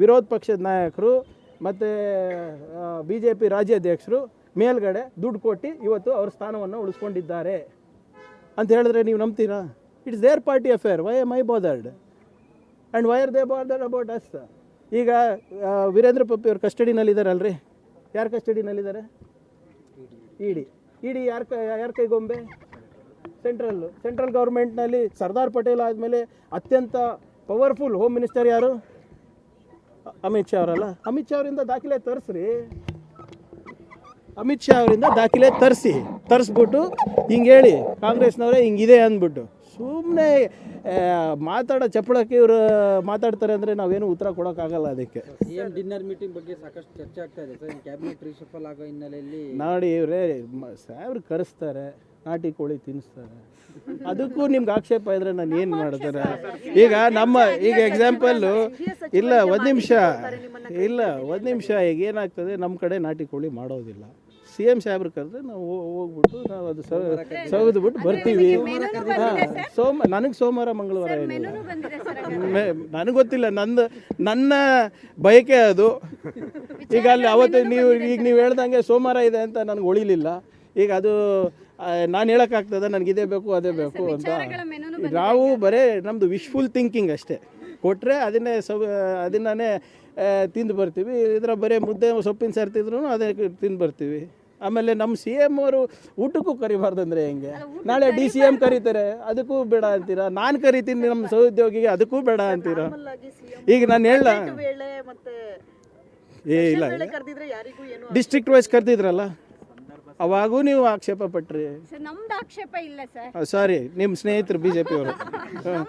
ವಿರೋಧ ಪಕ್ಷದ ನಾಯಕರು ಮತ್ತು ಬಿ ಜೆ ಪಿ ರಾಜ್ಯಾಧ್ಯಕ್ಷರು ಮೇಲ್ಗಡೆ ದುಡ್ಡು ಕೊಟ್ಟು ಇವತ್ತು ಅವ್ರ ಸ್ಥಾನವನ್ನು ಉಳಿಸ್ಕೊಂಡಿದ್ದಾರೆ. ಅಂತ ಹೇಳಿದ್ರೆ ನೀವು ನಂಬ್ತೀರಾ? It's their party affair why am I bothered and why are they bothered about us ಈಗ ವೀರೇಂದ್ರ ಪಪ್ಪಿ ಅವ್ರ ಕಸ್ಟಡಿನಲ್ಲಿದ್ದಾರಲ್ರಿ? ಯಾರು ಕಸ್ಟಡಿನಲ್ಲಿದ್ದಾರೆ? ಇಡಿ. ಇಡಿ ಯಾರ ಕೈ, ಯಾರ ಕೈಗೊಂಬೆ? ಸೆಂಟ್ರಲ್ಲು ಸೆಂಟ್ರಲ್ ಗೌರ್ಮೆಂಟ್ನಲ್ಲಿ ಸರ್ದಾರ್ ಪಟೇಲ್ ಆದಮೇಲೆ ಅತ್ಯಂತ ಪವರ್ಫುಲ್ ಹೋಮ್ ಮಿನಿಸ್ಟರ್ ಯಾರು? ಅಮಿತ್ ಶಾ ಅವರಲ್ಲ? ಅಮಿತ್ ಶಾ ಅವರಿಂದ ದಾಖಲೆ ತರಿಸ್ರಿ. ಅಮಿತ್ ಶಾ ಅವರಿಂದ ದಾಖಲೆ ತರಿಸಿ. ತರಿಸ್ಬಿಟ್ಟು ಹಿಂಗೆ ಹೇಳಿ ಕಾಂಗ್ರೆಸ್ನವರೇ ಹಿಂಗಿದೆ ಅಂದ್ಬಿಟ್ಟು. ಸುಮ್ಮನೆ ಮಾತಾಡೋ ಚಪ್ಪಳಕ್ಕೆ ಇವರು ಮಾತಾಡ್ತಾರೆ ಅಂದರೆ ನಾವೇನು ಉತ್ತರ ಕೊಡೋಕ್ಕಾಗಲ್ಲ ಅದಕ್ಕೆ. ಸಿಎಂ ಡಿನ್ನರ್ ಮೀಟಿಂಗ್ ಬಗ್ಗೆ ಸಾಕಷ್ಟು ಚರ್ಚೆ ಆಗ್ತಾ ಇದೆ ಸರ್. ಕ್ಯಾಬಿನೆಟ್ ರಿಶಫಲ್ ಆಗೋ ಹಿನ್ನೆಲೆಯಲ್ಲಿ ನೋಡಿ ಇವರೇ ಸಾಹೇಬ್ರು ಕರೆಸ್ತಾರೆ. ನಾಟಿ ಕೋಳಿ ತಿನ್ನಿಸ್ತಾರೆ ಅದಕ್ಕೂ ನಿಮ್ಗೆ ಆಕ್ಷೇಪ ಇದ್ರೆ ನಾನು ಏನು ಮಾಡ್ತಾರೆ ಈಗ ನಮ್ಮ ಈಗ ಎಕ್ಸಾಂಪಲ್ಲು ಇಲ್ಲ ಒಂದು ನಿಮಿಷ. ಇಲ್ಲ ಒಂದು ನಿಮಿಷ. ಈಗ ಏನಾಗ್ತದೆ ನಮ್ಮ ಕಡೆ ನಾಟಿ ಕೋಳಿ ಮಾಡೋದಿಲ್ಲ. ಸಿ ಎಂ ಸಾಹೇಬ್ರು ಕರೆದ್ರೆ ನಾವು ಹೋಗ್ಬಿಟ್ಟು ನಾವು ಅದು ಸೌದ್ಬಿಟ್ಟು ಬರ್ತೀವಿ. ಹಾಂ ಸೋಮ ನನಗೆ ಸೋಮವಾರ ಮಂಗಳವಾರ ಏನಿಲ್ಲ. ನನಗೆ ಗೊತ್ತಿಲ್ಲ ನಂದು ನನ್ನ ಬಯಕೆ ಅದು. ಈಗ ಅಲ್ಲಿ ಅವತ್ತು ನೀವು ಈಗ ನೀವು ಹೇಳ್ದಂಗೆ ಸೋಮವಾರ ಇದೆ ಅಂತ ನನಗೆ ಉಳಿಲಿಲ್ಲ ಈಗ ಅದು ನಾನು ಹೇಳೋಕ್ಕಾಗ್ತದೆ ನನಗೆ ಇದೇ ಬೇಕು ಅದೇ ಬೇಕು ಅಂತ. ನಾವು ಬರೀ ನಮ್ಮದು ವಿಶ್ಫುಲ್ ಥಿಂಕಿಂಗ್ ಅಷ್ಟೇ. ಕೊಟ್ಟರೆ ಅದನ್ನೇ ಸೌ ಅದನ್ನೇ ತಿಂದು ಬರ್ತೀವಿ. ಇದರ ಬರೀ ಮುದ್ದೆ ಸೊಪ್ಪಿನ ಸರ್ತಿದ್ರು ಅದೇ ತಿಂದು ಬರ್ತೀವಿ. ಆಮೇಲೆ ನಮ್ಮ ಸಿ ಎಂ ಅವರು ಊಟಕ್ಕೂ ಕರಿಬಾರ್ದಂದ್ರೆ ಹೆಂಗೆ? ನಾಳೆ ಡಿ ಸಿ ಎಂ ಕರೀತಾರೆ. ಅದಕ್ಕೂ ಬೇಡ ಅಂತೀರಾ? ನಾನು ಕರಿತೀನಿ ನಮ್ಮ ಸಹೋದ್ಯೋಗಿಗೆ ಅದಕ್ಕೂ ಬೇಡ ಅಂತೀರಾ? ಈಗ ನಾನು ಹೇಳ ಏ ಇಲ್ಲ ಡಿಸ್ಟ್ರಿಕ್ಟ್ ವೈಸ್ ಕರೆದಿದ್ರಲ್ಲ? ಅವಾಗೂ ನೀವು ಆಕ್ಷೇಪ ಪಟ್ರಿ. ಸರ್ ನಮ್ದು ಆಕ್ಷೇಪ ಇಲ್ಲ ಸರ್. ಸಾರಿ ನಿಮ್ಮ ಸ್ನೇಹಿತರು ಬಿಜೆಪಿ ಅವರು.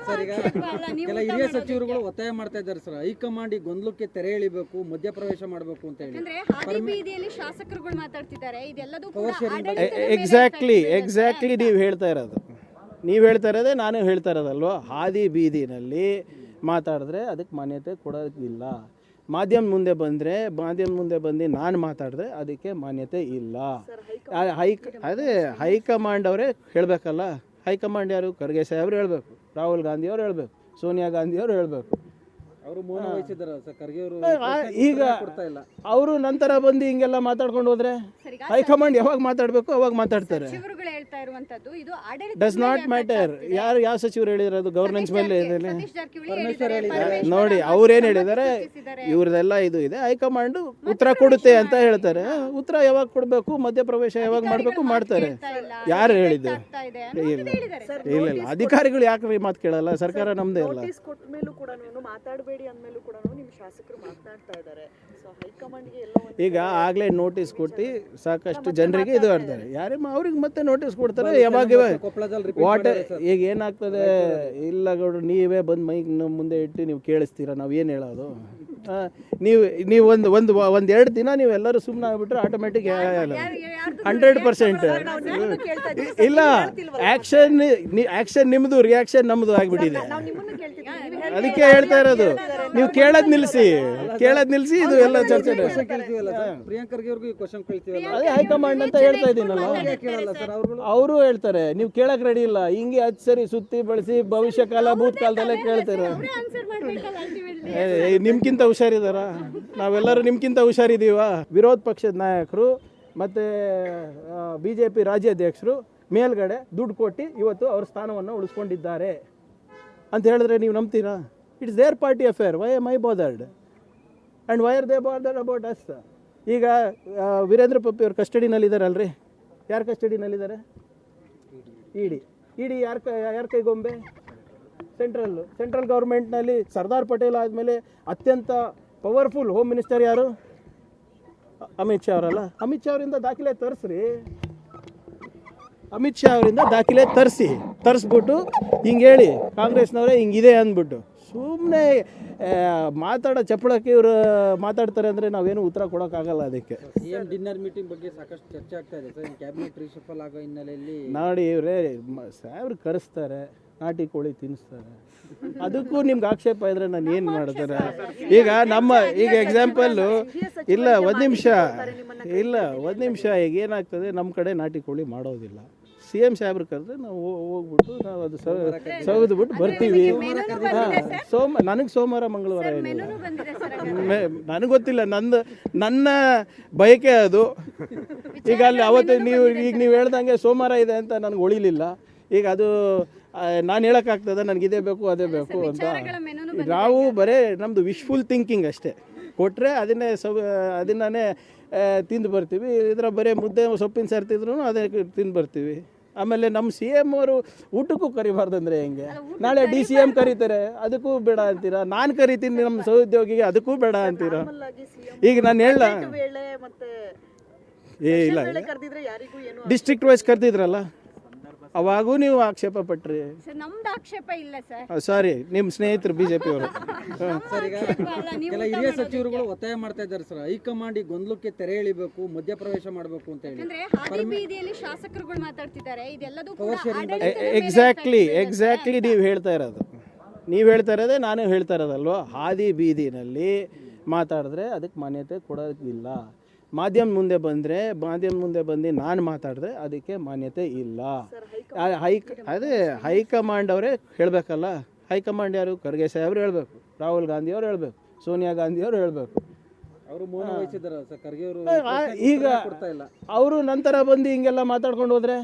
ಸರ್ ಈಗ ಕೆಲ ಹಿರಿಯ ಸಚಿವರುಗಳು ಒತ್ತಾಯ ಮಾಡ್ತಾ ಇದ್ದಾರೆ ಸರ್. ಹೈಕಮಾಂಡ್ ಈ ಗೊಂದಲಕ್ಕೆ ತೆರೆ ಎಳಿಬೇಕು ಮಧ್ಯಪ್ರವೇಶ ಮಾಡಬೇಕು ಅಂತ ಹೇಳಿ. ಅಂದ್ರೆ ಹಾದಿ ಬೀದಿಯಲ್ಲಿ ಶಾಸಕರುಗಳು ಮಾತಾಡ್ತಿದ್ದಾರೆ. ಇದೆಲ್ಲದೂ ಕೂಡ ಆಡಳಿತದ ಮೇಲೆ ಎಕ್ಸಾಕ್ಟ್ಲಿ ಎಕ್ಸಾಕ್ಟ್ಲಿ ನೀವು ಹೇಳ್ತಾ ಇರೋದು. ನೀವು ಹೇಳ್ತಾ ಇರೋದೇ ನಾನು ಹೇಳ್ತಾ ಇರೋದಲ್ವ? ಹಾದಿ ಬೀದಿನಲ್ಲಿ ಮಾತಾಡಿದ್ರೆ ಅದಕ್ಕೆ ಮಾನ್ಯತೆ ಕೊಡೋದಿಲ್ಲ. ಮಾಧ್ಯಮ ಮುಂದೆ ಬಂದರೆ ಮಾಧ್ಯಮ ಮುಂದೆ ಬಂದು ನಾನು ಮಾತಾಡಿದ್ರೆ ಅದಕ್ಕೆ ಮಾನ್ಯತೆ ಇಲ್ಲ. ಹೈ ಹೈಕ್ ಅದೇ ಹೈಕಮಾಂಡ್ ಅವರೇ ಹೇಳಬೇಕಲ್ಲ? ಹೈಕಮಾಂಡ್ ಯಾರು? ಖರ್ಗೆ ಸಾಹೇಬ್ರು ಹೇಳಬೇಕು ರಾಹುಲ್ ಗಾಂಧಿ ಅವ್ರು ಹೇಳಬೇಕು ಸೋನಿಯಾ ಗಾಂಧಿ ಅವರು ಹೇಳಬೇಕು. ಈಗ ಕೊಡ್ತಾ ಇಲ್ಲ. ಅವರು ನಂತರ ಬಂದು ಹಿಂಗೆಲ್ಲ ಮಾತಾಡ್ಕೊಂಡು ಹೋದ್ರೆ ಹೈಕಮಾಂಡ್ ಯಾವಾಗ ಮಾತಾಡಬೇಕು ಅವಾಗ ಮಾತಾಡ್ತಾರೆ. ಸಚಿವರುಗಳು ಹೇಳ್ತಾ ಇರುವಂತದ್ದು ಇದು ಡಸ್ ನಾಟ್ ಮ್ಯಾಟರ್ ಯಾರು ಯಾವ ಸಚಿವರು ಹೇಳಿರೋದು ಗವರ್ನೆನ್ಸ್ ಮೇಲೆ ನೋಡಿ ಅವರು ಅವ್ರೇನು ಹೇಳಿದ್ದಾರೆ. ಇವ್ರದೆಲ್ಲ ಇದು ಇದೆ. ಹೈಕಮಾಂಡ್ ಉತ್ತರ ಕೊಡುತ್ತೆ ಅಂತ ಹೇಳ್ತಾರೆ. ಉತ್ತರ ಯಾವಾಗ ಕೊಡಬೇಕು ಮಧ್ಯಪ್ರವೇಶ ಯಾವಾಗ ಮಾಡಬೇಕು ಮಾಡ್ತಾರೆ. ಯಾರು ಹೇಳಿದ್ದು? ಇಲ್ಲ. ಇಲ್ಲ ಅಧಿಕಾರಿಗಳು ಯಾಕೆ ಮಾತು ಕೇಳಲ್ಲ? ಸರ್ಕಾರ ನಮ್ದೇ ಅಲ್ಲ. ಅಂದಮೇಲೂ ಮೇಲೂ ಕೂಡ ನಿಮ್ಮ ಶಾಸಕರು ಮಾತನಾಡ್ತಾ ಇದ್ದಾರೆ. ಸೊ ಹೈಕಮಾಂಡ್ಗೆ ಎಲ್ಲ ಒಂದು ಈಗ ಆಗಲೇ ನೋಟಿಸ್ ಕೊಟ್ಟು ಸಾಕಷ್ಟು ಜನರಿಗೆ ಇದು ಆಡ್ತಾರೆ ಯಾರೇ ಅವ್ರಿಗೆ ಮತ್ತೆ ನೋಟಿಸ್ ಕೊಡ್ತಾರೆ ಯಾವಾಗ ವಾಟರ್ ವಾಟ್ ಈಗ ಏನಾಗ್ತದೆ? ಇಲ್ಲ ಗೌಡ್ರು ನೀವೇ ಬಂದು ಮೈಕ್ ನಮ್ಮ ಮುಂದೆ ಇಟ್ಟು ನೀವು ಕೇಳಿಸ್ತೀರಾ? ನಾವು ಏನು ಹೇಳೋದು? ನೀವು ನೀವು ಒಂದು ಒಂದು ಒಂದು ಎರಡು ದಿನ ನೀವು ಎಲ್ಲರೂ ಸುಮ್ಮನೆ ಆಗ್ಬಿಟ್ರೆ ಆಟೋಮೆಟಿಕ್ ಹಂಡ್ರೆಡ್ ಪರ್ಸೆಂಟ್ ಇಲ್ಲ ಆ್ಯಕ್ಷನ್ ಆ್ಯಕ್ಷನ್ ನಿಮ್ಮದು ರಿಯಾಕ್ಷನ್ ನಮ್ಮದು ಆಗಿಬಿಟ್ಟಿದೆ ನಾವು ನಿಮ್ಮನ್ನು ಕೇಳ್ತಿದ್ದೀವಿ ನೀವು ಹೇಳಿ ಅದಕ್ಕೆ ಹೇಳ್ತಾ ಇರೋದು ನೀವು ಕೇಳದ್ ನಿಲ್ಸಿ ಕೇಳದ್ ನಿಲ್ಸಿ ಇದು ಎಲ್ಲ ಚರ್ಚೆ ಅವ್ರಿಗೂ ಕ್ವಶನ್ ಕೇಳ್ತೀವಲ್ಲ? ಅದೇ ಹೈಕಮಾಂಡ್ ಅಂತ ಹೇಳ್ತಾ ಇದ್ದೀನಲ್ಲ ಅವರು ಹೇಳ್ತಾರೆ ನೀವು ಕೇಳಕ್ ರೆಡಿ ಇಲ್ಲ ಹಿಂಗೆ ಹತ್ತು ಸರಿ ಸುತ್ತಿ ಬಳಸಿ ಭವಿಷ್ಯ ಕಾಲ ಭೂತ್ ಕಾಲದಲ್ಲೇ ಕೇಳ್ತಾರೆ ನಿಮ್ಗಿಂತ ಹುಷಾರಿದಾರ? ನಾವೆಲ್ಲರೂ ನಿಮ್ಗಿಂತ ಹುಷಾರಿದ್ದೀವ ವಿರೋಧ ಪಕ್ಷದ ನಾಯಕರು ಮತ್ತೆ ಬಿ ಜೆ ಪಿ ರಾಜ್ಯಾಧ್ಯಕ್ಷರು ಮೇಲ್ಗಡೆ ದುಡ್ಡು ಕೊಟ್ಟು ಇವತ್ತು ಅವ್ರ ಸ್ಥಾನವನ್ನು ಉಳಿಸ್ಕೊಂಡಿದ್ದಾರೆ. ಅಂತ ಹೇಳಿದ್ರೆ ನೀವು ನಂಬ್ತೀರಾ? It's their party affair why am I bothered and why are they bothered about us ಈಗ ವೀರೇಂದ್ರ ಪಪ್ಪಿ ಅವ್ರ ಕಸ್ಟಡಿನಲ್ಲಿದ್ದಾರಲ್ರಿ ಯಾರ ಕಸ್ಟಡಿನಲ್ಲಿದ್ದಾರೆ ಇಡಿ. ಇಡಿ ಯಾರ ಯಾರ ಕೈಗೊಂಬೆ? ಸೆಂಟ್ರಲ್ಲು ಸೆಂಟ್ರಲ್ ಗೌರ್ಮೆಂಟ್ನಲ್ಲಿ ಸರ್ದಾರ್ ಪಟೇಲ್ ಆದಮೇಲೆ ಅತ್ಯಂತ ಪವರ್ಫುಲ್ ಹೋಮ್ ಮಿನಿಸ್ಟರ್ ಯಾರು? ಅಮಿತ್ ಶಾ ಅವರಲ್ಲ? ಅಮಿತ್ ಶಾ ಅವರಿಂದ ದಾಖಲೆ ತರಿಸ್ರಿ. ಅಮಿತ್ ಶಾ ಅವರಿಂದ ದಾಖಲೆ ತರಿಸಿ ತರಿಸ್ಬಿಟ್ಟು ಹಿಂಗೆ ಹೇಳಿ ಕಾಂಗ್ರೆಸ್ನವರೇ ಹಿಂಗಿದೆ ಅಂದ್ಬಿಟ್ಟು. ಸುಮ್ಮನೆ ಮಾತಾಡೋ ಚಪ್ಪಳಕ್ಕೆ ಇವರು ಮಾತಾಡ್ತಾರೆ ಅಂದರೆ ನಾವೇನು ಉತ್ತರ ಕೊಡೋಕ್ಕಾಗಲ್ಲ ಅದಕ್ಕೆ. ಸಿಎಂ ಡಿನ್ನರ್ ಮೀಟಿಂಗ್ ಬಗ್ಗೆ ಸಾಕಷ್ಟು ಚರ್ಚೆ ಆಗ್ತಾ ಇದೆ. ಸರ್ ಕ್ಯಾಬಿನೆಟ್ ರಿಶಫಲ್ ಆಗೋ ಹಿನ್ನೆಲೆಯಲ್ಲಿ ನಾಡಿ ಇವರೇ ಸಾವ್ರು ಕರೆಸ್ತಾರೆ ನಾಟಿ ಕೋಳಿ ತಿನ್ನಿಸ್ತಾರೆ ಅದಕ್ಕೂ ನಿಮ್ಗೆ ಆಕ್ಷೇಪ ಇದ್ರೆ ನಾನು ಏನು ಮಾಡ್ತಾರೆ ಈಗ ನಮ್ಮ ಈಗ ಎಕ್ಸಾಂಪಲ್ಲು ಇಲ್ಲ ಒಂದು ನಿಮಿಷ. ಇಲ್ಲ ಒಂದು ನಿಮಿಷ ಈಗ ಏನಾಗ್ತದೆ ನಮ್ಮ ಕಡೆ ನಾಟಿ ಕೋಳಿ ಮಾಡೋದಿಲ್ಲ. ಸಿ ಎಂ ಸಾಹೇಬ್ರು ಕರೆದ್ರೆ ನಾವು ಹೋಗ್ಬಿಟ್ಟು ನಾವು ಅದು ಸವಿದ್ಬಿಟ್ಟು ಬರ್ತೀವಿ. ಹಾಂ. ಸೋಮ ನನಗೆ ಸೋಮವಾರ ಮಂಗಳವಾರ ಏನಿಲ್ಲ. ಬಂದಿದೆ ಸರ್ ನನಗೆ ಗೊತ್ತಿಲ್ಲ ನಂದು ನನ್ನ ಬಯಕೆ ಅದು. ಈಗ ಅಲ್ಲಿ ಅವತ್ತು ನೀವು ಈಗ ನೀವು ಹೇಳ್ದಂಗೆ ಸೋಮವಾರ ಇದೆ ಅಂತ ನನಗೆ ಉಳಿಲಿಲ್ಲ ಈಗ ಅದು ನಾನು ಹೇಳೋಕ್ಕಾಗ್ತದೆ ನನಗೆ ಇದೇ ಬೇಕು ಅದೇ ಬೇಕು ಅಂತ. ನಾವು ಬರೇ ನಮ್ಮದು ವಿಶ್ಫುಲ್ ಥಿಂಕಿಂಗ್ ಅಷ್ಟೇ. ಕೊಟ್ಟರೆ ಅದನ್ನೇ ಸೊ ಅದನ್ನೇ ತಿಂದು ಬರ್ತೀವಿ. ಇದರ ಬರೀ ಮುದ್ದೆ ಸೊಪ್ಪಿನ ಸರ್ತಿದ್ರು ಅದೇ ತಿಂದು ಬರ್ತೀವಿ. ಆಮೇಲೆ ನಮ್ಮ ಸಿ ಎಂ ಅವರು ಊಟಕ್ಕೂ ಕರಿಬಾರ್ದಂದ್ರೆ ಹೆಂಗೆ? ನಾಳೆ ಡಿ ಸಿ ಎಂ ಕರೀತಾರೆ ಅದಕ್ಕೂ ಬೇಡ ಅಂತೀರಾ? ನಾನು ಕರಿತೀನಿ ನಮ್ಮ ಸಹೋದ್ಯೋಗಿಗೆ ಅದಕ್ಕೂ ಬೇಡ ಅಂತೀರಾ? ಈಗ ನಾನು ಹೇಳ ಏ ಇಲ್ಲ ಡಿಸ್ಟ್ರಿಕ್ಟ್ ವೈಸ್ ಕರೆದಿದ್ರಲ್ಲ? ಅವಾಗೂ ನೀವು ಆಕ್ಷೇಪ ಪಟ್ರಿ. ಸರ್ ನಮ್ದು ಆಕ್ಷೇಪ ಇಲ್ಲ ಸರ್. ಸಾರಿ ನಿಮ್ಮ ಸ್ನೇಹಿತರು ಬಿ ಜೆ ಪಿಯವರು ಸರ್ ಈಗ ಕೆಲ ಹಿರಿಯ ಸಚಿವರುಗಳು ಒತ್ತಾಯ ಮಾಡ್ತಾ ಇದ್ದಾರೆ ಸರ್. ಹೈಕಮಾಂಡ್ ಈ ಗೊಂದಲಕ್ಕೆ ತೆರೆ ಎಳಿಬೇಕು ಮಧ್ಯಪ್ರವೇಶ ಮಾಡಬೇಕು ಅಂತ ಹೇಳಿ. ಅಂದ್ರೆ ಹಾದಿ ಬೀದಿಯಲ್ಲಿ ಶಾಸಕರುಗಳು ಮಾತಾಡ್ತಿದ್ದಾರೆ. ಇದೆಲ್ಲದೂ ಕೂಡ ಎಕ್ಸಾಕ್ಟ್ಲಿ ಎಕ್ಸಾಕ್ಟ್ಲಿ ನೀವು ಹೇಳ್ತಾ ಇರೋದು. ನೀವು ಹೇಳ್ತಾ ಇರೋದೇ ನಾನು ಹೇಳ್ತಾ ಇರೋದಲ್ವ? ಹಾದಿ ಬೀದಿನಲ್ಲಿ ಮಾತಾಡಿದ್ರೆ ಅದಕ್ಕೆ ಮಾನ್ಯತೆ ಕೊಡೋದಿಲ್ಲ. ಮಾಧ್ಯಮ ಮುಂದೆ ಬಂದರೆ ಮಾಧ್ಯಮ ಮುಂದೆ ಬಂದು ನಾನು ಮಾತಾಡಿದ್ರೆ ಅದಕ್ಕೆ ಮಾನ್ಯತೆ ಇಲ್ಲ. ಹೈಕ್ ಅದೇ ಹೈಕಮಾಂಡ್ ಅವರೇ ಹೇಳಬೇಕಲ್ಲ? ಹೈಕಮಾಂಡ್ ಯಾರು? ಖರ್ಗೆ ಸಾಹೇಬ್ರು ಹೇಳಬೇಕು. ರಾಹುಲ್ ಗಾಂಧಿ ಹೇಳ್ಬೇಕು ಹೇಳಬೇಕು. ಸೋನಿಯಾ ಗಾಂಧಿ ಹೇಳ್ಬೇಕು ಹೇಳಬೇಕು. ಈಗ ಕೊಡ್ತಾ ಇಲ್ಲ. ಅವರು ನಂತರ ಬಂದು ಹಿಂಗೆಲ್ಲ ಮಾತಾಡ್ಕೊಂಡು ಹೋದ್ರೆ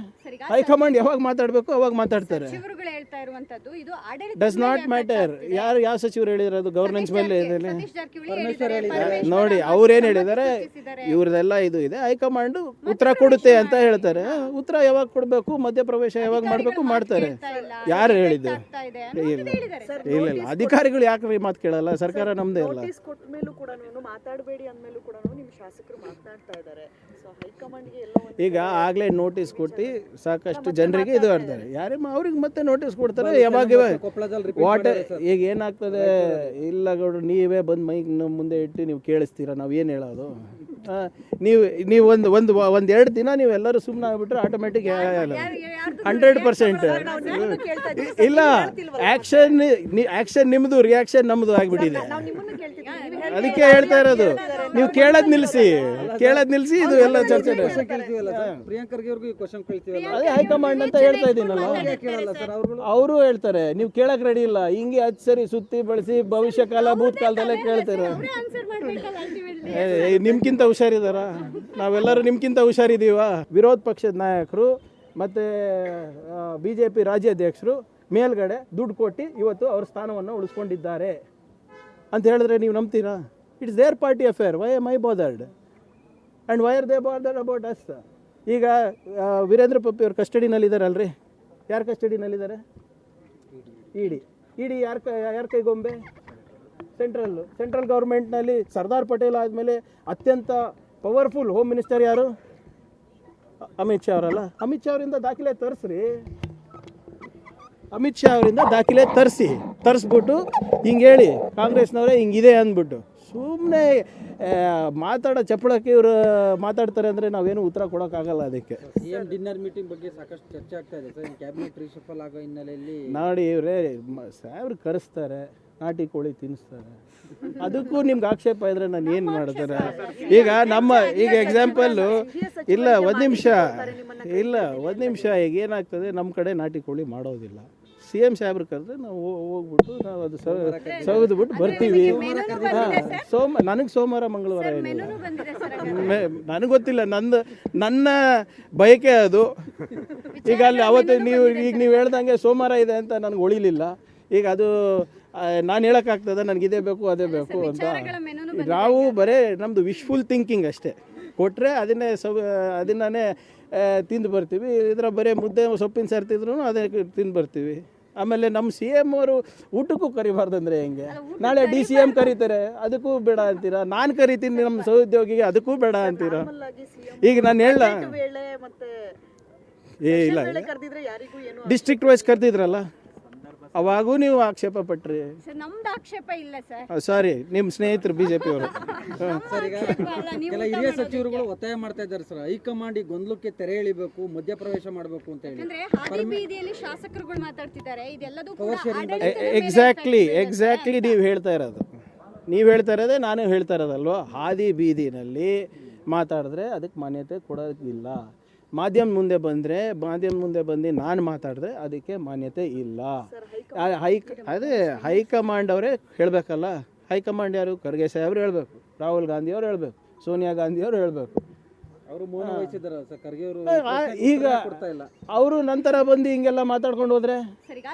ಹೈಕಮಾಂಡ್ ಯಾವಾಗ ಮಾತಾಡಬೇಕು ಅವಾಗ ಮಾತಾಡ್ತಾರೆ. ಸಚಿವರುಗಳು ಹೇಳ್ತಾ ಇರುವಂತದ್ದು ಇದು ಆಡಳಿತ ಡಸ್ ನಾಟ್ ಮ್ಯಾಟರ್ ಯಾರು ಯಾವ ಸಚಿವರು ಹೇಳಿರೋದು ಗವರ್ನೆನ್ಸ್ ಮೇಲೆ ನೋಡಿ ಅವರು ಅವ್ರೇನು ಹೇಳಿದ್ದಾರೆ. ಇವ್ರದೆಲ್ಲ ಇದು ಇದೆ. ಹೈಕಮಾಂಡ್ ಉತ್ತರ ಕೊಡುತ್ತೆ ಅಂತ ಹೇಳ್ತಾರೆ. ಉತ್ತರ ಯಾವಾಗ ಕೊಡಬೇಕು? ಮಧ್ಯಪ್ರವೇಶ ಯಾವಾಗ ಮಾಡಬೇಕು? ಮಾಡ್ತಾರೆ. ಯಾರು ಹೇಳಿದ್ದು. ಇಲ್ಲ. ಇಲ್ಲ ಅಧಿಕಾರಿಗಳು ಯಾಕೆ ಮಾತು ಕೇಳಲ್ಲ? ಸರ್ಕಾರ ನಮ್ದೇ ಅಲ್ಲ. ಕೊಟ್ಟ ಕೂಡ ಅಂದ್ಮೇಲೂ ಕೂಡ ನಿಮ್ಮ ಶಾಸಕರು ಮಾತನಾಡ್ತಾ ಇದ್ದಾರೆ. ಸೊ ಹೈಕಮಾಂಡ್ಗೆ ಎಲ್ಲ ಈಗ ಆಗಲೇ ನೋಟಿಸ್ ಕೊಟ್ಟು ಸಾಕಷ್ಟು ಜನರಿಗೆ ಇದು ಆಡ್ತಾರೆ ಯಾರೇ ಅವ್ರಿಗೆ ಮತ್ತೆ ನೋಟಿಸ್ ಕೊಡ್ತಾರೆ. ಯಾವಾಗ ವಾಟರ್ ವಾಟ್ ಈಗ ಏನಾಗ್ತದೆ? ಇಲ್ಲ ಗೌಡ್ರು ನೀವೇ ಬಂದು ಮೈಕ್ ನಮ್ಮ ಮುಂದೆ ಇಟ್ಟು ನೀವು ಕೇಳಿಸ್ತೀರಾ? ನಾವು ಏನು ಹೇಳೋದು? ನೀವು ನೀವು ಒಂದು ಒಂದು ಒಂದು ಎರಡು ದಿನ ನೀವು ಎಲ್ಲರೂ ಸುಮ್ಮನೆ ಆಗ್ಬಿಟ್ರೆ ಆಟೋಮೆಟಿಕ್ ಹಂಡ್ರೆಡ್ ಪರ್ಸೆಂಟ್ ಇಲ್ಲ ಆ್ಯಕ್ಷನ್ ಆ್ಯಕ್ಷನ್ ನಿಮ್ಮದು ರಿಯಾಕ್ಷನ್ ನಮ್ಮದು ಆಗಿಬಿಟ್ಟಿದೆ. ಅದಕ್ಕೆ ಹೇಳ್ತಾ ಇರೋದು. ನೀವು ಕೇಳೋದು ನಿಲ್ಲಿಸಿ ಕೇಳೋದು ನಿಲ್ಲಿಸಿ ಇದು ಎಲ್ಲ ಚರ್ಚೆ ಅದೇ ಹೈಕಮಾಂಡ್ ಅಂತ ಹೇಳ್ತಾ ಇದ್ದೀನಲ್ಲ. ಅವರು ಹೇಳ್ತಾರೆ ನೀವು ಕೇಳಕ್ ರೆಡಿ ಇಲ್ಲ. ಹಿಂಗೆ ಹತ್ತು ಸರಿ ಸುತ್ತಿ ಬಳಸಿ ಭವಿಷ್ಯ ಕಾಲ ಭೂತ್ ಕಾಲದಲ್ಲೇ ಕೇಳ್ತಾರೆ? ನಿಮ್ಗಿಂತ ಹುಷಾರಿದಾರ? ನಾವೆಲ್ಲರೂ ನಿಮ್ಗಿಂತ ಹುಷಾರಿದ್ದೀವ ವಿರೋಧ ಪಕ್ಷದ ನಾಯಕರು ಮತ್ತು ಬಿ ಜೆ ಪಿ ರಾಜ್ಯಾಧ್ಯಕ್ಷರು ಮೇಲ್ಗಡೆ ದುಡ್ಡು ಕೊಟ್ಟು ಇವತ್ತು ಅವ್ರ ಸ್ಥಾನವನ್ನು ಉಳಿಸ್ಕೊಂಡಿದ್ದಾರೆ. ಅಂತ ಹೇಳಿದ್ರೆ ನೀವು ನಂಬ್ತೀರಾ? It's their party affair why my bothered and why are they bothered about us ಈಗ ವೀರೇಂದ್ರ ಪಪ್ಪಿ ಅವ್ರ ಕಸ್ಟಡಿನಲ್ಲಿದ್ದಾರಲ್ರಿ ಯಾರ ಕಸ್ಟಡಿನಲ್ಲಿದ್ದಾರೆ ಇಡಿ. ಇಡಿ. ಯಾರ ಯಾರ ಕೈಗೊಂಬೆ? ಸೆಂಟ್ರಲ್ಲು ಸೆಂಟ್ರಲ್ ಗೌರ್ಮೆಂಟ್ನಲ್ಲಿ ಸರ್ದಾರ್ ಪಟೇಲ್ ಆದಮೇಲೆ ಅತ್ಯಂತ ಪವರ್ಫುಲ್ ಹೋಮ್ ಮಿನಿಸ್ಟರ್ ಯಾರು? ಅಮಿತ್ ಶಾ ಅವರಲ್ಲ? ಅಮಿತ್ ಶಾ ಅವರಿಂದ ದಾಖಲೆ ತರಿಸ್ರಿ. ಅಮಿತ್ ಶಾ ಅವರಿಂದ ದಾಖಲೆ ತರಿಸಿ. ತರಿಸ್ಬಿಟ್ಟು ಹಿಂಗೆ ಹೇಳಿ ಕಾಂಗ್ರೆಸ್ನವರೇ ಹಿಂಗಿದೆ ಅಂದ್ಬಿಟ್ಟು. ಸುಮ್ಮನೆ ಮಾತಾಡೋ ಚಪ್ಪಳಕ್ಕೆ ಇವರು ಮಾತಾಡ್ತಾರೆ ಅಂದರೆ ನಾವೇನು ಉತ್ತರ ಕೊಡೋಕ್ಕಾಗಲ್ಲ ಅದಕ್ಕೆ. ಸಿಎಂ ಡಿನ್ನರ್ ಮೀಟಿಂಗ್ ಬಗ್ಗೆ ಸಾಕಷ್ಟು ಚರ್ಚೆ ಆಗ್ತಾ ಇದೆ ಸರ್. ಕ್ಯಾಬಿನೆಟ್ ರಿಶಫಲ್ ಆಗೋ ಹಿನ್ನೆಲೆಯಲ್ಲಿ ನೋಡಿ ಇವರೇ ಸಾಹೇಬ್ರು ಕರೆಸ್ತಾರೆ. ನಾಟಿ ಕೋಳಿ ತಿನ್ನಿಸ್ತಾರೆ. ಅದಕ್ಕೂ ನಿಮ್ಗೆ ಆಕ್ಷೇಪ ಇದ್ರೆ ನಾನು ಏನು ಮಾಡ್ತಾರೆ ಈಗ ನಮ್ಮ ಈಗ ಎಕ್ಸಾಂಪಲ್ಲು ಇಲ್ಲ ಒಂದು ನಿಮಿಷ. ಇಲ್ಲ ಒಂದು ನಿಮಿಷ ಈಗ ಏನಾಗ್ತದೆ? ನಮ್ಮ ಕಡೆ ನಾಟಿ ಕೋಳಿ ಮಾಡೋದಿಲ್ಲ. ಸಿ ಎಂ ಸಾಹೇಬ್ರು ಕರೆದ್ರೆ ನಾವು ಹೋಗ್ಬಿಟ್ಟು ನಾವು ಅದು ಸೌದ್ಬಿಟ್ಟು ಬರ್ತೀವಿ. ಹಾಂ. ಸೋಮ ನನಗೆ ಸೋಮವಾರ ಮಂಗಳವಾರ ಏನಿಲ್ಲ. ಮೆನುನು ಬಂದಿದೆ ಸರ್ ನನಗೆ ಗೊತ್ತಿಲ್ಲ. ನಂದು ನನ್ನ ಬಯಕೆ ಅದು. ಈಗ ಅಲ್ಲಿ ಅವತ್ತು ನೀವು ಈಗ ನೀವು ಹೇಳ್ದಂಗೆ ಸೋಮವಾರ ಇದೆ ಅಂತ ನನಗೆ ಉಳಿಲಿಲ್ಲ ಈಗ ಅದು ನಾನು ಹೇಳೋಕ್ಕಾಗ್ತದೆ ನನಗೆ ಇದೇ ಬೇಕು ಅದೇ ಬೇಕು ಅಂತ. ನಾವು ಬರೀ ನಮ್ಮದು ವಿಶ್ಫುಲ್ ಥಿಂಕಿಂಗ್ ಅಷ್ಟೇ. ಕೊಟ್ಟರೆ ಅದನ್ನೇ ಸೌ ಅದನ್ನೇ ತಿಂದು ಬರ್ತೀವಿ. ಇದರ ಬರೀ ಮುದ್ದೆ ಸೊಪ್ಪಿನ ಸರ್ತಿದ್ರು ಅದೇ ತಿಂದು ಬರ್ತೀವಿ. ಆಮೇಲೆ ನಮ್ಮ ಸಿ ಎಂ ಅವರು ಊಟಕ್ಕೂ ಕರಿಬಾರ್ದಂದ್ರೆ ಹೆಂಗೆ? ನಾಳೆ ಡಿ ಸಿ ಎಂ ಕರೀತಾರೆ. ಅದಕ್ಕೂ ಬೇಡ ಅಂತೀರಾ? ನಾನು ಕರಿತೀನಿ ನಮ್ಮ ಸಹೋದ್ಯೋಗಿಗೆ ಅದಕ್ಕೂ ಬೇಡ ಅಂತೀರಾ? ಈಗ ನಾನು ಹೇಳ. ಏ ಇಲ್ಲ ಡಿಸ್ಟ್ರಿಕ್ಟ್ ವೈಸ್ ಕರೆದಿದ್ರಲ್ಲ? ಅವಾಗೂ ನೀವು ಆಕ್ಷೇಪ ಪಟ್ರಿ. ಸರ್ ನಮ್ದು ಆಕ್ಷೇಪ ಇಲ್ಲ ಸರ್. ಸಾರಿ ನಿಮ್ಮ ಸ್ನೇಹಿತರು ಬಿಜೆಪಿ ಅವರು. ಪಿಯವರು ಸರ್ ಈಗ ಕೆಲ ಹಿರಿಯ ಸಚಿವರುಗಳು ಒತ್ತಾಯ ಮಾಡ್ತಾ ಇದ್ದಾರೆ ಸರ್. ಹೈಕಮಾಂಡ್ ಈ ಗೊಂದಲಕ್ಕೆ ತೆರೆ ಎಳಿಬೇಕು ಮಧ್ಯಪ್ರವೇಶ ಮಾಡಬೇಕು ಅಂತ ಹೇಳಿ. ಅಂದ್ರೆ ಹಾದಿ ಬೀದಿಯಲ್ಲಿ ಶಾಸಕರುಗಳು ಮಾತಾಡ್ತಿದ್ದಾರೆ. ಇದೆಲ್ಲದೂ ಕೂಡ ಆಡಳಿತದ ಮೇಲೆ ಎಕ್ಸಾಕ್ಟ್ಲಿ ಎಕ್ಸಾಕ್ಟ್ಲಿ ನೀವು ಹೇಳ್ತಾ ಇರೋದು. ನೀವು ಹೇಳ್ತಾ ಇರೋದೇ ನಾನು ಹೇಳ್ತಾ ಇರೋದಲ್ವ? ಹಾದಿ ಬೀದಿನಲ್ಲಿ ಮಾತಾಡಿದ್ರೆ ಅದಕ್ಕೆ ಮಾನ್ಯತೆ ಕೊಡೋದಿಲ್ಲ. ಮಾಧ್ಯಮ ಮುಂದೆ ಬಂದರೆ ಮಾಧ್ಯಮ ಮುಂದೆ ಬಂದು ನಾನು ಮಾತಾಡಿದ್ರೆ ಅದಕ್ಕೆ ಮಾನ್ಯತೆ ಇಲ್ಲ. ಹೈ ಹೈಕ್ ಅದೇ ಹೈಕಮಾಂಡ್ ಅವರೇ ಹೇಳಬೇಕಲ್ಲ? ಹೈಕಮಾಂಡ್ ಯಾರು? ಖರ್ಗೆ ಸಾಹೇಬ್ರು ಹೇಳಬೇಕು ರಾಹುಲ್ ಗಾಂಧಿಯವರು ಹೇಳಬೇಕು ಸೋನಿಯಾ ಗಾಂಧಿಯವರು ಹೇಳಬೇಕು. ಅವರು ಮೌನ ವಹಿಸಿದಾರ ಸರ್ ಖರ್ಗೆ ಅವರು ಈಗ ಕೊಡ್ತಾ ಇಲ್ಲ. ಅವರು ನಂತರ ಬಂದು ಹಿಂಗೆಲ್ಲ ಮಾತಾಡ್ಕೊಂಡು ಹೋದ್ರೆ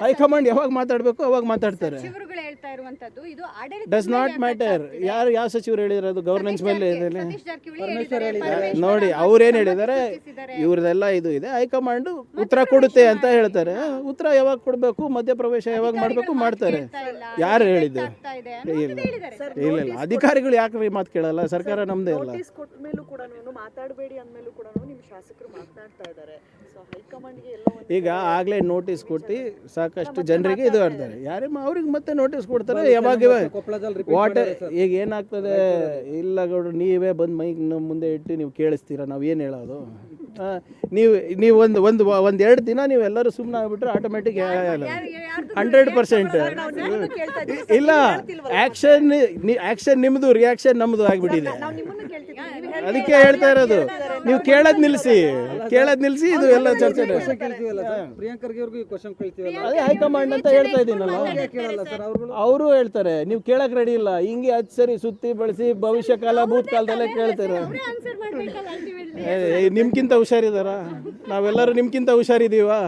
ಹೈಕಮಾಂಡ್ ಯಾವಾಗ ಮಾತಾಡಬೇಕು ಅವಾಗ ಮಾತಾಡ್ತಾರೆ. ಸಚಿವರುಗಳು ಹೇಳ್ತಾ ಇರುವಂತದ್ದು ಇದು ಆಡಳಿತ ಡಸ್ ನಾಟ್ ಮ್ಯಾಟರ್ ಯಾರು ಯಾವ ಸಚಿವರು ಅದು ಗವರ್ನೆನ್ಸ್ ಮೇಲೆ ನೋಡಿ ಅವರು ಅವ್ರೇನು ಹೇಳಿದ್ದಾರೆ. ಇವ್ರದೆಲ್ಲ ಇದು ಇದೆ. ಹೈಕಮಾಂಡ್ ಉತ್ತರ ಕೊಡುತ್ತೆ ಅಂತ ಹೇಳ್ತಾರೆ. ಉತ್ತರ ಯಾವಾಗ ಕೊಡಬೇಕು? ಮಧ್ಯಪ್ರವೇಶ ಯಾವಾಗ ಮಾಡಬೇಕು? ಮಾಡ್ತಾರೆ. ಯಾರು ಹೇಳಿದ್ದು? ಇಲ್ಲ ಇಲ್ಲ. ಅಧಿಕಾರಿಗಳು ಯಾಕೆ ಮಾತು ಕೇಳಲ್ಲ? ಸರ್ಕಾರ ನಮ್ಮದೇ ಅಲ್ಲ. ಕೂಡ ಅಂದ್ಮೇಲೂ ಕೂಡ ನಿಮ್ಮ ಶಾಸಕರು ಮಾತನಾಡ್ತಾ ಇದ್ದಾರೆ. ಸೊ ಹೈಕಮಾಂಡ್ಗೆ ಎಲ್ಲೋ ಈಗ ಆಗಲೇ ನೋಟಿಸ್ ಕೊಟ್ಟು ಸಾಕಷ್ಟು ಜನರಿಗೆ ಇದು ಮಾಡ್ತಾರೆ ಯಾರೇ ಅವ್ರಿಗೆ ಮತ್ತೆ ನೋಟಿಸ್ ಕೊಡ್ತಾರೆ. ಯಾವಾಗ ವಾಟರ್ ಈಗ ಏನಾಗ್ತದೆ? ಇಲ್ಲ ಗೌಡ್ರು ನೀವೇ ಬಂದು ಮೈಕ್ ನಮ್ಮ ಮುಂದೆ ಇಟ್ಟು ನೀವು ಕೇಳಿಸ್ತೀರಾ? ನಾವು ಏನು ಹೇಳೋದು? ನೀವು ನೀವು ಒಂದು ಒಂದು ಒಂದು ಎರಡು ದಿನ ನೀವು ಎಲ್ಲರೂ ಸುಮ್ಮನೆ ಆಗ್ಬಿಟ್ರೆ ಆಟೋಮೆಟಿಕ್ ಹಂಡ್ರೆಡ್ ಪರ್ಸೆಂಟ್ ಇಲ್ಲ ಆ್ಯಕ್ಷನ್ ಆ್ಯಕ್ಷನ್ ನಿಮ್ಮದು ರಿಯಾಕ್ಷನ್ ನಮ್ಮದು ಆಗಿಬಿಟ್ಟಿದೆ. ಅದಕ್ಕೆ ಹೇಳ್ತಾ ಇರೋದು ನೀವು ಕೇಳೋದ್ ನಿಲ್ಸಿ ಕೇಳೋದ್ ನಿಲ್ಸಿ ಇದು ಎಲ್ಲ ಚರ್ಚೆ ಅವ್ರಿಗೂ ಕ್ವಶನ್ ಕೇಳ್ತೀವಲ್ಲ? ಅದೇ ಹೈಕಮಾಂಡ್ ಅಂತ ಹೇಳ್ತಾ ಇದ್ದೀನಲ್ಲ. ಯಾಕೆ ಕೇಳಲ್ಲ ಸರ್ ಅವರು ಹೇಳ್ತಾರೆ ನೀವು ಕೇಳಕ್ ರೆಡಿ ಇಲ್ಲ ಹಿಂಗೆ ಹತ್ತು ಸರಿ ಸುತ್ತಿ ಬಳಸಿ ಭವಿಷ್ಯ ಕಾಲ ಭೂತ್ ಕಾಲದಲ್ಲೇ ಕೇಳ್ತಾರೆ. ನಿಮ್ಗಿಂತ ಹುಷಾರಿದಾರ? ನಾವೆಲ್ಲರೂ ನಿಮ್ಗಿಂತ ಹುಷಾರಿದೀವಾ?